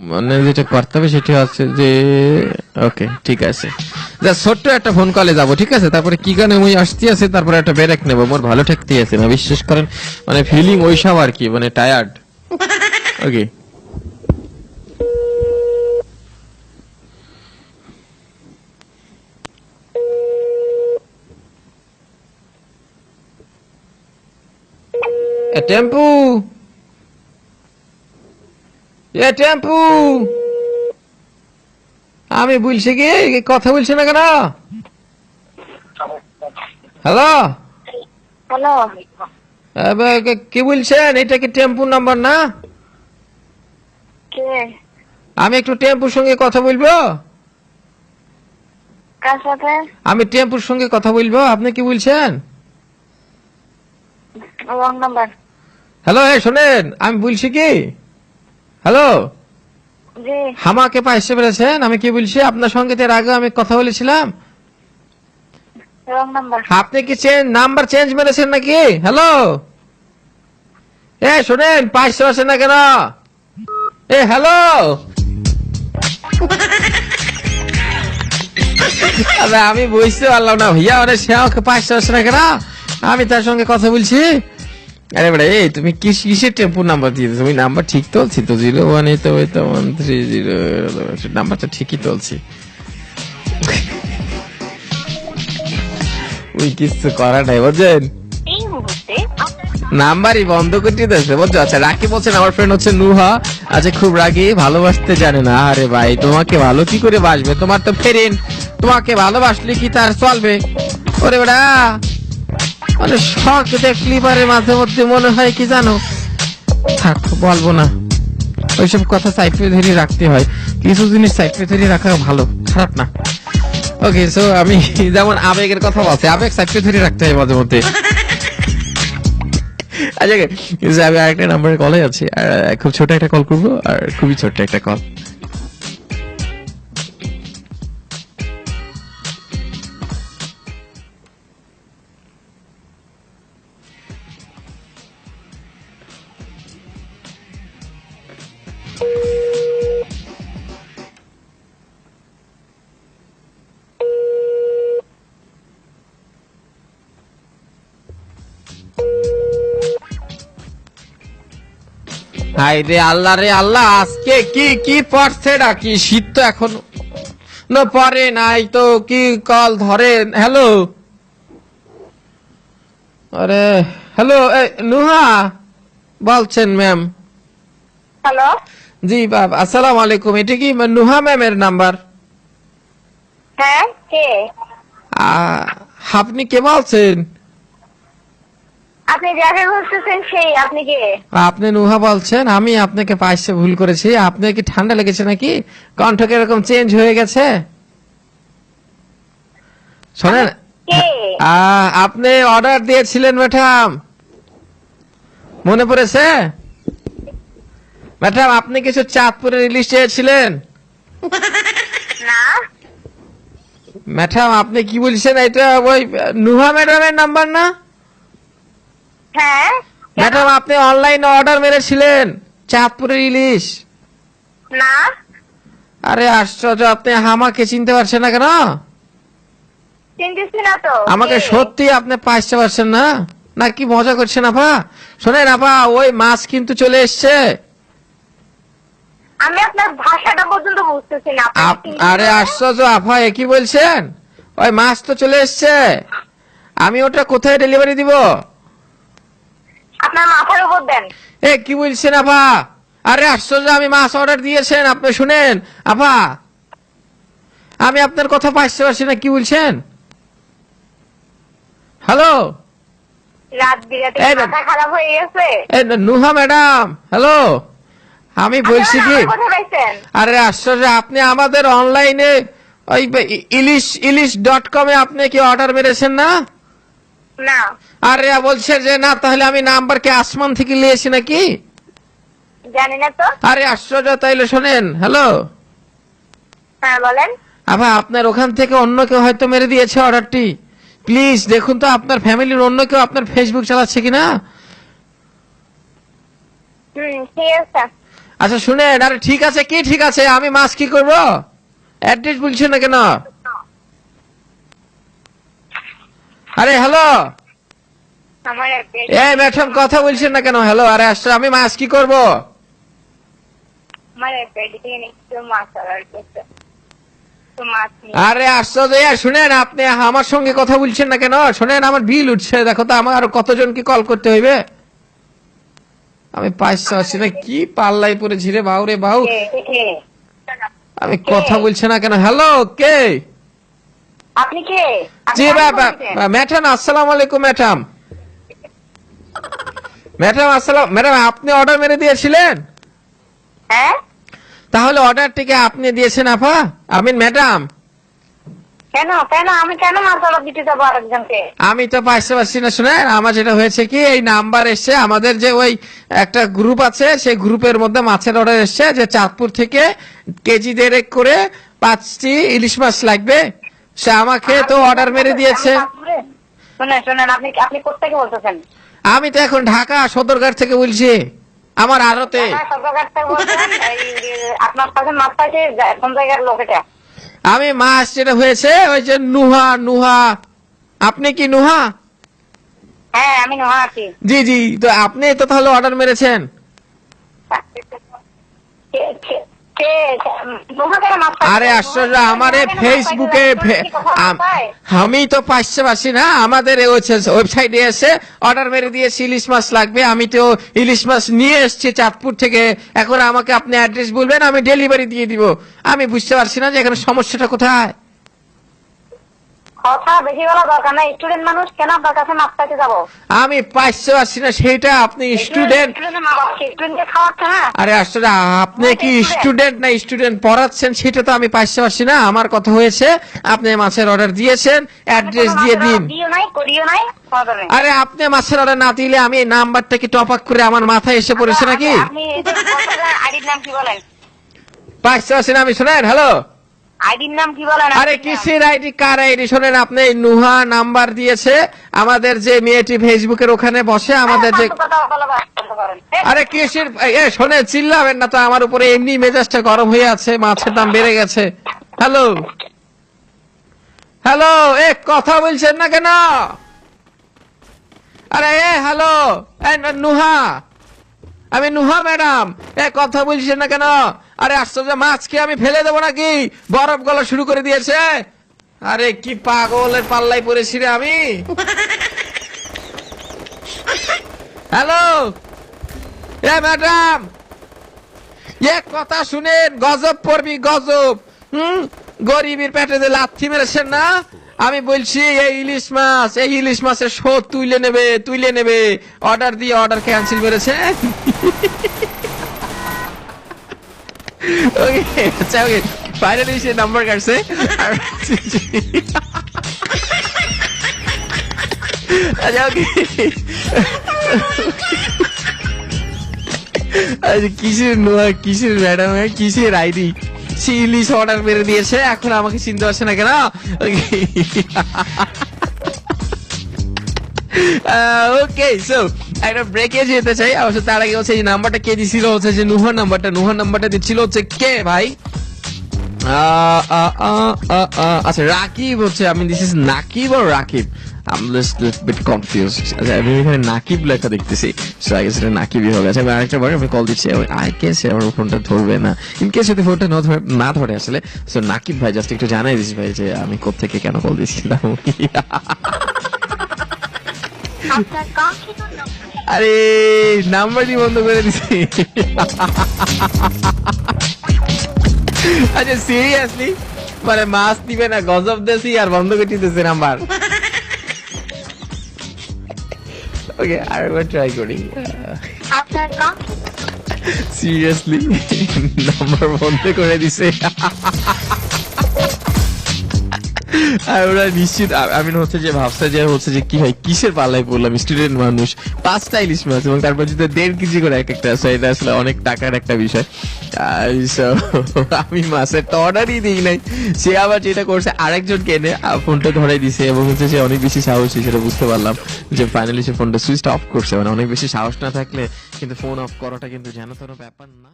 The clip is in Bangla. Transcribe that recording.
মানে যেটা করতে হবে সেটা হচ্ছে যে ওকে ঠিক আছে। যা ছোট্ট একটা ফোন কলে যাব, ঠিক আছে? তারপরে কি গানে মুই আসতে আছে, তারপরে একটা ব্রেক নেব। মোর ভালো ঠেকতে আছে না, বিশ্বাস করেন মানে ফিলিং ওইসব আর কি মানে টায়ার্ড ওকে টেম্পু! এ টেম্পু! আমি বলছি কি কথা বলছি না কেন? হ্যালো? হ্যালো? কি বলছেন? এটা কি টেম্পুর নাম্বার না? কে? আমি একটু টেম্পুর সঙ্গে কথা বলব? কার সাথে? আমি টেম্পুর সঙ্গে কথা বলব আপনি কি বলছেন? Wrong number. হ্যালো হ্যাঁ শোনেন আমি বলছি কি? হ্যালো? জি। আমাকে পাইসে পেরেছেন আমি কি বলছি? আপনার সঙ্গে এর আগে আমি কথা বলেছিলাম। আপনি কি চেঞ্জ নাম্বার চেঞ্জ মেরেছেন নাকি? হ্যালো? এ শোনেন পাঁচশো না কেন? এ হ্যালো? আমি বুঝতে পারলাম না। ভাইয়া ওরে সে আমাকে পাঁচশো আছে না কেন? আমি তার সঙ্গে কথা বলছি। আরে এই তুমি কিস কিসের টেম্পু নাম্বার দিয়ে তুমি নাম্বার ঠিক তুলছি তো zero one eight eight one three zero নাম্বারটা ঠিকই তুলছি। ওই কিছু করা নাই বুঝছেন? নাম্বারই বন্ধ করে দিতেছে বুঝছ? আচ্ছা রাকি বলছেন আমার ফ্রেন্ড হচ্ছে নুহা। আচ্ছা খুব রাগি ভালোবাসতে জানে না। আরে ভাই তোমাকে ভালো কি করে বাসবে? তোমার তো ফ্রেন্ড তোমাকে ভালোবাসলে কি তার চলবে? ওরে বেড়া মানে শখ দেখলি পারে মাঝে মধ্যে মনে হয় কি জানো? থাক বলব না। ওইসব কথা সাইডে ধরে রাখতে হয়। কিছু জিনিস সাইডে ধরে রাখা ভালো খারাপ না। ওকে সো আমি যেমন আবেগের কথা বলছি আবেগ সাইডে ধরে রাখতে হয় মাঝে মধ্যে। আচ্ছা আমি আরেকটা নাম্বারে কলে আছি আর খুব ছোট একটা কল করব আর খুবই ছোট্ট একটা কল হাই রে আল্লাহ রে আল্লাহ আজকে কি কি পড়ছে ডাকি শীত তো এখন না পরে নাই তো কি কল ধরেন হ্যালো আরে হ্যালো নুহা? বলছেন ম্যাম হ্যালো জি বাব আসসালামু আলাইকুম। এটা কি নুহা ম্যামের নাম্বার হ্যাঁ কে? আপনি কে বলছেন? আপনি যাকে বলতেছেন সেই আপনি কে? আপনি নুহা বলছেন আমি আপনাকে পাইছে ভুল করেছি। আপনার কি ঠান্ডা লেগেছে নাকি? কণ্ঠ এরকম চেঞ্জ হয়ে গেছে? শোনেন আপনি অর্ডার দিয়েছিলেন ম্যাডাম। মনে পড়েছে? ম্যাডাম আপনি কিছু চাঁদপুরের ইলিশ চেয়েছিলেন? ম্যাডাম আপনি কি বলছেন? এটা ওই নুহা ম্যাডামের নাম্বার না? হ্যাঁ? ম্যাডাম আপনি অনলাইনে অর্ডার মেরেছিলেন। চাঁদপুরের ইলিশ। না। আরে আশ্চর্য আপনি আমাকে চিনতে পারছেন না কেন? চিনতেছি না তো। আমাকে সত্যি আপনি পাইতে পারছেন না? না কি মজা করছেন আপা? শোনেন আপা ওই মাছ কিন্তু চলে এসছে। আমি আপনার ভাষাটা পর্যন্ত বুঝতেছি না। আপনি আপ- চিনতেছেন আরে? আশ্চর্য আপা এ কি বলছেন? ওই মাছ তো চলে এসছে। আমি ওটা কোথায় ডেলিভারি দিব? আপনার মাথার উপর দেন। এ কি বলছেন আপা? আরে আশ্চর্য আমি মাছ অর্ডার দিয়েছেন আপনি শুনেন। আপা আমি আপনার কথা পাইতে পারছি না কি বলছেন? হ্যালো? হয়ে নুহা ম্যাডাম হ্যালো? আমি বলছি কি? আরে আশ্চর্য আপনি আমাদের অনলাইনে ওই ইলিশ ইলিশ ডট কমে আপনি কি অর্ডার মেরেছেন না? না। আরে বলছে যে না তাহলে আমি আসমান থেকে নিয়েছি নাকি? জানি না তো। আরে আশ্চর্য তাইলে শোনেন হ্যালো? হ্যাঁ বলেন। আবার আপনার ওখান থেকে অন্য কেউ হয়তো মেরে দিয়েছে অর্ডারটি। প্লিজ দেখুন তো আপনার ফ্যামিলির অন্য কেউ আপনার ফেসবুক চালাচ্ছে কিনা? আচ্ছা শুনেন আরে ঠিক আছে কি ঠিক আছে? আমি মাছ কি করব? অ্যাড্রেস বলছেন না কেন? আরে হ্যালো আমার এই ম্যাডাম কথা বলছেন না কেন? হ্যালো আরে আসছে আমি মাছ কি করব? আরে আশ্চর্য। শুনেন আপনি আমার সঙ্গে কথা বলছেন না কেন? শুনেন আমার বিল উঠছে। দেখো তো আমার আরও কতজন কি কল করতে হইবে? আমি পাইসা আছি না কি পাল্লাই পড়েছি রে বাউ রে বাউ। আমি কথা বলছি না কেন? হ্যালো কে? আপনি কে? জি বাবা ম্যাডাম আসসালামু আলাইকুম ম্যাডাম। ম্যাডাম আসসালাম ম্যাডাম আপনি অর্ডার মেরে দিয়েছিলেন? হ্যাঁ? তাহলে অর্ডারটিকে আপনি দিয়েছেন আপা? আমি ম্যাডাম। কেন? কেন? আমি কেন মাছ দিতে যাব আরেকজনকে? আমি তো পাইতে পারছি না শুনে আমার যেটা হয়েছে কি এই নাম্বার এসছে আমাদের যে ওই একটা গ্রুপ আছে সেই গ্রুপের মধ্যে মাছের অর্ডার এসছে যে চাঁদপুর থেকে কেজি দেড়েক করে পাঁচটি ইলিশ মাছ লাগবে। সে আমাকে তো অর্ডার মেরে দিয়েছে। শুনেন শুনেন আপনি আপনি বলতেছেন? আমি তো এখন ঢাকা সদরঘাট থেকে বলছি আমার আড়তে। আমি মাছ যেটা হয়েছে ওই যে নুহা নুহা। আপনি কি নুহা? হ্যাঁ আমি নোহা আছি। জি জি তো আপনি তো তাহলে অর্ডার মেরেছেন। আরে আশ্চর্য আমার? ফেসবুকে আম- তো পাইছে পাচ্ছি না আমাদের ওয়েবসাইটে এসে অর্ডার মেরে দিয়েছি ইলিশ মাছ লাগবে। আমি তো ইলিশ মাছ নিয়ে এসছি চাঁদপুর থেকে। এখন আমাকে আপনি অ্যাড্রেস বলবেন আমি ডেলিভারি দিয়ে দিব। আমি বুঝতে পারছি না যে এখানে সমস্যাটা কোথায়। কথা বেশি বলা দরকার নাই স্টুডেন্ট মানুষ কেন আপনার কাছে মাছ পাইতে যাব আমি পারছি না সেটা আপনি স্টুডেন্ট স্টুডেন্টকে খাওয়াচ্ছে না আরে আসলে আপনি কি স্টুডেন্ট না স্টুডেন্ট পড়াচ্ছেন সেটা তো আমি পারছি না আমার কথা হয়েছে আপনি মাছের অর্ডার দিয়েছেন অ্যাড্রেস দিয়ে দিন। আরে আপনি মাছের অর্ডার না দিলে আমি এই নাম্বারটা কি টপ আপ করে আমার মাথায় এসে পড়েছে নাকি পাইতে পারছি না আমি শোনেন হ্যালো আইডির নাম কি বলেন আরে কিসের আইডি? কার আইডি? শোনেন আপনি নুহা নাম্বার দিয়েছে। আমাদের যে মেয়েটি ফেসবুকের ওখানে বসে আমাদের যে আরে কিসের এ শোনে চিল্লাবেন না তো আমার উপরে এমনি মেজাজটা গরম হয়ে আছে মাছের দাম বেড়ে গেছে। হ্যালো? হ্যালো? এ কথা বলছেন না কেন? আরে এ হ্যালো? নুহা। আমি নুহা ম্যাডাম। এ কথা বলছেন না কেন? আরে আশ্চর্য মাছ কি আমি ফেলে দেবো নাকি? বরফ গলা শুরু করে দিয়েছে। আরে কি পাগলের পাল্লাই পড়েছি রে আমি? হ্যালো? এ ম্যাডাম, এ কথা শুনেন, গজব পড়বি, গজব। হুম? গরিবের পেটে যে লাথি মেরেছেন না? আমি বলছি, এই ইলিশ মাছ, এই ইলিশ মাছের শোধ তুলে নেবে তুলে নেবে। অর্ডার দিয়ে অর্ডার ক্যান্সেল করেছে। ওকে আচ্ছা ওকে ফাইনালি সে নাম্বার কাটছে। আচ্ছা ওকে আচ্ছা কিসের নোয়া, কিসের ম্যাডাম কিসের আইডি সে ইলিশ অর্ডার মেরে দিয়েছে, এখন আমাকে চিনতে পারছে না কেন? ওকে সো একটা ব্রেকে যেতে চাই অবশ্য তার আগে হচ্ছে এই নাম্বারটা কে দিছিল? হচ্ছে যে নুহার নাম্বারটা নুহার নাম্বারটা দিচ্ছিল হচ্ছে কে ভাই? আচ্ছা রাকিব হচ্ছে আমি দিস ইজ নাকিব আর রাকিব? Confused. আচ্ছা আমি এখানে নাকিব সো আচ্ছা আমি কল দিচ্ছি। আই ফোনটা ধরবে না। ফোনটা না ধরে না ধরে আসলে সো নাকিব ভাই জাস্ট একটু জানাই ভাই যে আমি কোত্থেকে কেন কল দিয়েছিলাম। আরে নাম্বারই বন্ধ করে দিছি। আচ্ছা সিরিয়াসলি মানে মাছ দিবে না গজব দেশি আর বন্ধ করে দিতেছে নাম্বার। ওকে আরেকবার ট্রাই করি। সিরিয়াসলি নাম্বার বন্ধ করে দিছে। আর নিশ্চিত আমি হচ্ছে যে ভাবছে যে হচ্ছে যে কি ভাই কিসের পাল্লায় পড়লাম? স্টুডেন্ট মানুষ পাঁচটা ইলিশ মাছ এবং তারপর যদি দেড় কেজি করে এক একটা আছে এটা আসলে অনেক টাকার একটা বিষয়। আমি মাছের তো অর্ডারই দিই নাই। সে আবার যেটা করছে আরেকজনকে এনে আ, ফোনটা ধরে দিছে এবং হচ্ছে সে অনেক বেশি সাহসী সেটা বুঝতে পারলাম যে ফাইনালি সে ফোনটা সুইচ অফ করছে। মানে অনেক বেশি সাহস না থাকলে কিন্তু ফোন অফ করাটা কিন্তু যেন তেন ব্যাপার না।